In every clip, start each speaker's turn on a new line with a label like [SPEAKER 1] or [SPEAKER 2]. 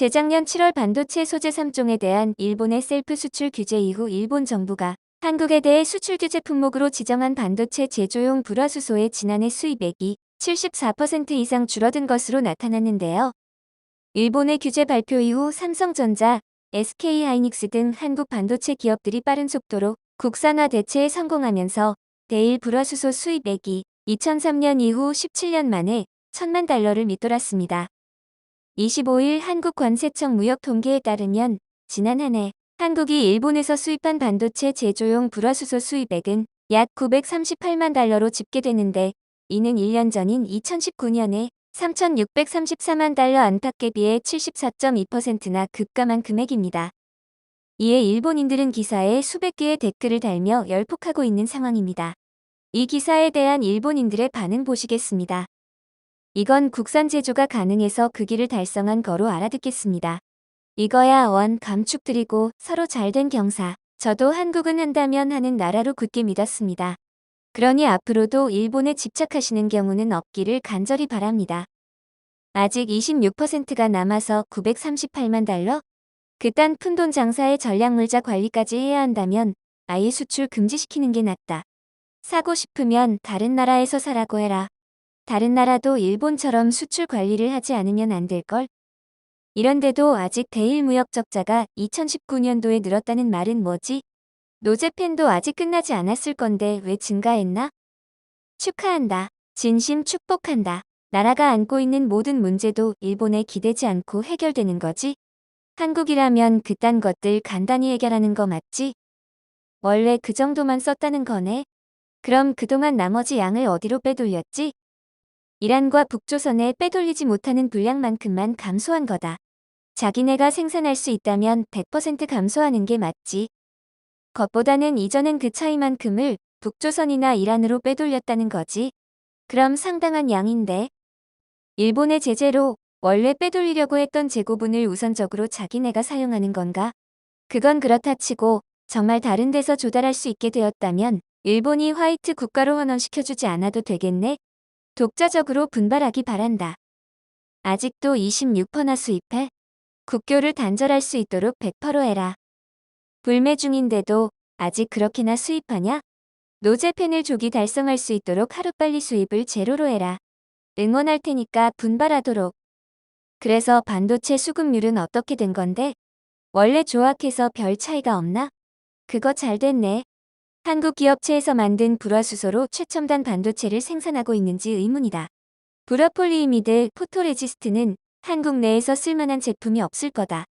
[SPEAKER 1] 재작년 7월 반도체 소재 3종에 대한 일본의 셀프 수출 규제 이후 일본 정부가 한국에 대해 수출 규제 품목으로 지정한 반도체 제조용 불화수소의 지난해 수입액이 74% 이상 줄어든 것으로 나타났는데요. 일본의 규제 발표 이후 삼성전자, SK하이닉스 등 한국 반도체 기업들이 빠른 속도로 국산화 대체에 성공하면서 대일 불화수소 수입액이 2003년 이후 17년 만에 1천만 달러를 밑돌았습니다. 25일 한국관세청 무역 통계에 따르면 지난 한 해 한국이 일본에서 수입한 반도체 제조용 불화수소 수입액은 약 938만 달러로 집계되는데 이는 1년 전인 2019년에 3,634만 달러 안팎에 비해 74.2%나 급감한 금액입니다. 이에 일본인들은 기사에 수백 개의 댓글을 달며 열폭하고 있는 상황입니다. 이 기사에 대한 일본인들의 반응 보시겠습니다. 이건 국산 제조가 가능해서 그 길을 달성한 거로 알아듣겠습니다. 이거야 원 감축드리고 서로 잘 된 경사. 저도 한국은 한다면 하는 나라로 굳게 믿었습니다. 그러니 앞으로도 일본에 집착하시는 경우는 없기를 간절히 바랍니다. 아직 26%가 남아서 938만 달러? 그딴 푼돈 장사에 전략물자 관리까지 해야 한다면 아예 수출 금지시키는 게 낫다. 사고 싶으면 다른 나라에서 사라고 해라. 다른 나라도 일본처럼 수출 관리를 하지 않으면 안 될걸? 이런데도 아직 대일 무역 적자가 2019년도에 늘었다는 말은 뭐지? 노제팬도 아직 끝나지 않았을 건데 왜 증가했나? 축하한다. 진심 축복한다. 나라가 안고 있는 모든 문제도 일본에 기대지 않고 해결되는 거지? 한국이라면 그딴 것들 간단히 해결하는 거 맞지? 원래 그 정도만 썼다는 거네? 그럼 그동안 나머지 양을 어디로 빼돌렸지? 이란과 북조선에 빼돌리지 못하는 분량만큼만 감소한 거다. 자기네가 생산할 수 있다면 100% 감소하는 게 맞지. 겉보다는 이전엔 그 차이만큼을 북조선이나 이란으로 빼돌렸다는 거지. 그럼 상당한 양인데. 일본의 제재로 원래 빼돌리려고 했던 재고분을 우선적으로 자기네가 사용하는 건가? 그건 그렇다 치고 정말 다른 데서 조달할 수 있게 되었다면 일본이 화이트 국가로 환원시켜주지 않아도 되겠네? 독자적으로 분발하기 바란다. 아직도 26%나 수입해? 국교를 단절할 수 있도록 100%로 해라. 불매 중인데도 아직 그렇게나 수입하냐? 노제팬을 조기 달성할 수 있도록 하루빨리 수입을 제로로 해라. 응원할 테니까 분발하도록. 그래서 반도체 수급률은 어떻게 된 건데? 원래 조악해서 별 차이가 없나? 그거 잘 됐네. 한국 기업체에서 만든 불화수소로 최첨단 반도체를 생산하고 있는지 의문이다. 불화폴리이미드 포토레지스트는 한국 내에서 쓸만한 제품이 없을 거다.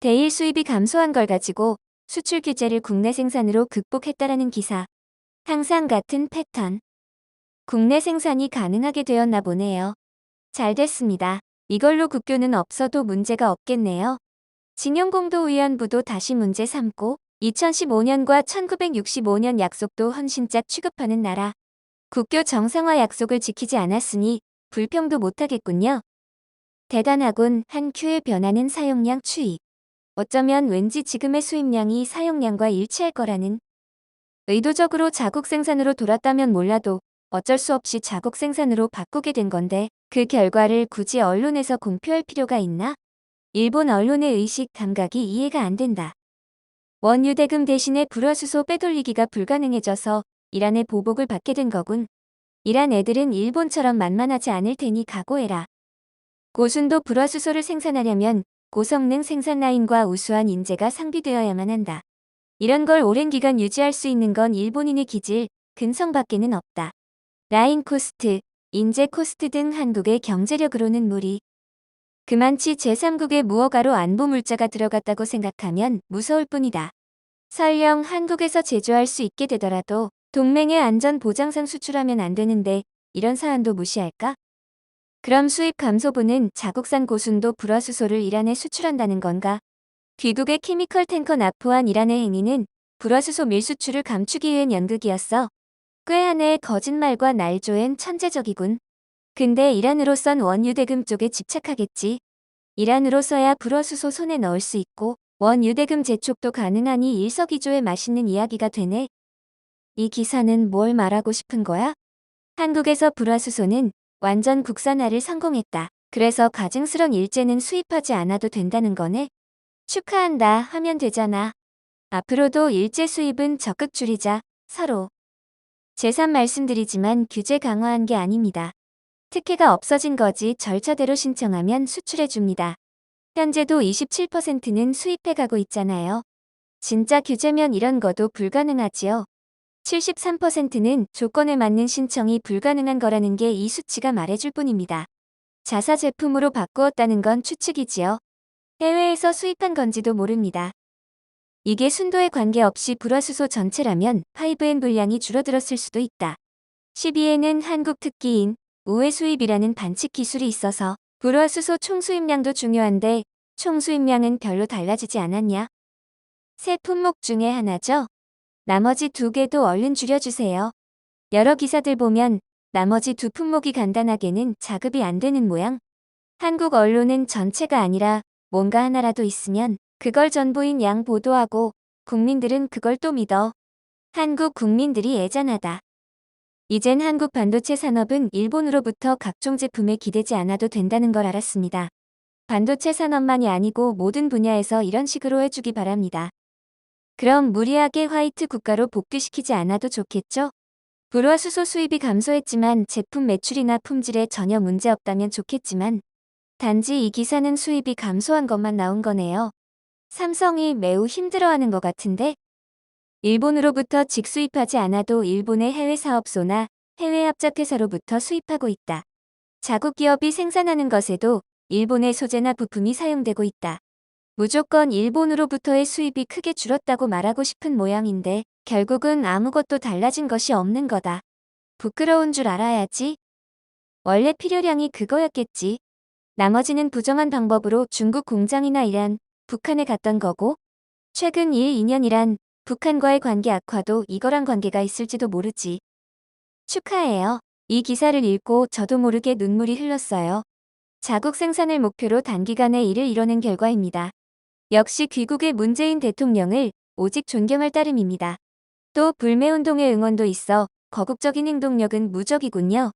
[SPEAKER 1] 대일 수입이 감소한 걸 가지고 수출 규제를 국내 생산으로 극복했다라는 기사. 항상 같은 패턴. 국내 생산이 가능하게 되었나 보네요. 잘 됐습니다. 이걸로 국교는 없어도 문제가 없겠네요. 진영공도위원부도 다시 문제 삼고 2015년과 1965년 약속도 헌신짝 취급하는 나라. 국교 정상화 약속을 지키지 않았으니 불평도 못하겠군요. 대단하군 한 큐의 변화는 사용량 추입. 어쩌면 왠지 지금의 수입량이 사용량과 일치할 거라는. 의도적으로 자국 생산으로 돌았다면 몰라도 어쩔 수 없이 자국 생산으로 바꾸게 된 건데 그 결과를 굳이 언론에서 공표할 필요가 있나? 일본 언론의 의식 감각이 이해가 안 된다. 원유 대금 대신에 불화수소 빼돌리기가 불가능해져서 이란의 보복을 받게 된 거군. 이란 애들은 일본처럼 만만하지 않을 테니 각오해라. 고순도 불화수소를 생산하려면 고성능 생산 라인과 우수한 인재가 상비되어야만 한다. 이런 걸 오랜 기간 유지할 수 있는 건 일본인의 기질, 근성 밖에는 없다. 라인 코스트, 인재 코스트 등 한국의 경제력으로는 무리. 그만치 제3국의 무허가로 안보 물자가 들어갔다고 생각하면 무서울 뿐이다. 설령 한국에서 제조할 수 있게 되더라도 동맹의 안전 보장상 수출하면 안 되는데 이런 사안도 무시할까? 그럼 수입 감소분은 자국산 고순도 불화수소를 이란에 수출한다는 건가? 귀국의 케미컬 탱커 납포한 이란의 행위는 불화수소 밀수출을 감추기 위한 연극이었어. 꾀한 해의 거짓말과 날조엔 천재적이군. 근데 이란으로선 원유대금 쪽에 집착하겠지. 이란으로서야 불어수소 손에 넣을 수 있고 원유대금 재촉도 가능하니 일석이조의 맛있는 이야기가 되네. 이 기사는 뭘 말하고 싶은 거야? 한국에서 불화수소는 완전 국산화를 성공했다. 그래서 가증스런 일제는 수입하지 않아도 된다는 거네. 축하한다 하면 되잖아. 앞으로도 일제 수입은 적극 줄이자, 서로. 재산 말씀드리지만 규제 강화한 게 아닙니다. 특혜가 없어진 거지 절차대로 신청하면 수출해줍니다. 현재도 27%는 수입해가고 있잖아요. 진짜 규제면 이런 거도 불가능하지요. 73%는 조건에 맞는 신청이 불가능한 거라는 게 이 수치가 말해줄 뿐입니다. 자사 제품으로 바꾸었다는 건 추측이지요. 해외에서 수입한 건지도 모릅니다. 이게 순도에 관계없이 불화수소 전체라면 5N 분량이 줄어들었을 수도 있다. 12에는 한국 특기인 우회 수입이라는 반칙 기술이 있어서 불화 수소 총수입량도 중요한데 총수입량은 별로 달라지지 않았냐? 세 품목 중에 하나죠? 나머지 두 개도 얼른 줄여주세요. 여러 기사들 보면 나머지 두 품목이 간단하게는 자급이 안 되는 모양. 한국 언론은 전체가 아니라 뭔가 하나라도 있으면 그걸 전부인 양 보도하고 국민들은 그걸 또 믿어. 한국 국민들이 애잔하다. 이젠 한국 반도체 산업은 일본으로부터 각종 제품에 기대지 않아도 된다는 걸 알았습니다. 반도체 산업만이 아니고 모든 분야에서 이런 식으로 해주기 바랍니다. 그럼 무리하게 화이트 국가로 복귀시키지 않아도 좋겠죠? 불화수소 수입이 감소했지만 제품 매출이나 품질에 전혀 문제 없다면 좋겠지만 단지 이 기사는 수입이 감소한 것만 나온 거네요. 삼성이 매우 힘들어하는 것 같은데 일본으로부터 직수입하지 않아도 일본의 해외 사업소나 해외 합작회사로부터 수입하고 있다. 자국 기업이 생산하는 것에도 일본의 소재나 부품이 사용되고 있다. 무조건 일본으로부터의 수입이 크게 줄었다고 말하고 싶은 모양인데 결국은 아무것도 달라진 것이 없는 거다. 부끄러운 줄 알아야지. 원래 필요량이 그거였겠지. 나머지는 부정한 방법으로 중국 공장이나 이란, 북한에 갔던 거고 최근 1, 2년이란 북한과의 관계 악화도 이거랑 관계가 있을지도 모르지. 축하해요. 이 기사를 읽고 저도 모르게 눈물이 흘렀어요. 자국 생산을 목표로 단기간에 일을 이뤄낸 결과입니다. 역시 귀국의 문재인 대통령을 오직 존경할 따름입니다. 또 불매운동의 응원도 있어 거국적인 행동력은 무적이군요.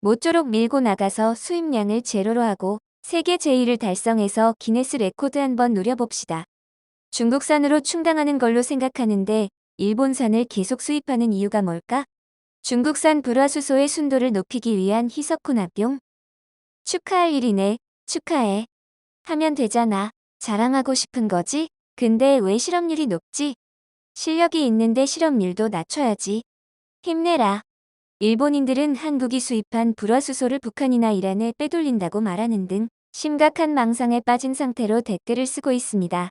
[SPEAKER 1] 모쪼록 밀고 나가서 수입량을 제로로 하고 세계 제1을 달성해서 기네스 레코드 한번 노려봅시다. 중국산으로 충당하는 걸로 생각하는데 일본산을 계속 수입하는 이유가 뭘까? 중국산 불화수소의 순도를 높이기 위한 합용? 축하할 일이네. 축하해. 하면 되잖아. 자랑하고 싶은 거지? 근데 왜 실업률이 높지? 실력이 있는데 실업률도 낮춰야지. 힘내라. 일본인들은 한국이 수입한 불화수소를 북한이나 이란에 빼돌린다고 말하는 등 심각한 망상에 빠진 상태로 댓글을 쓰고 있습니다.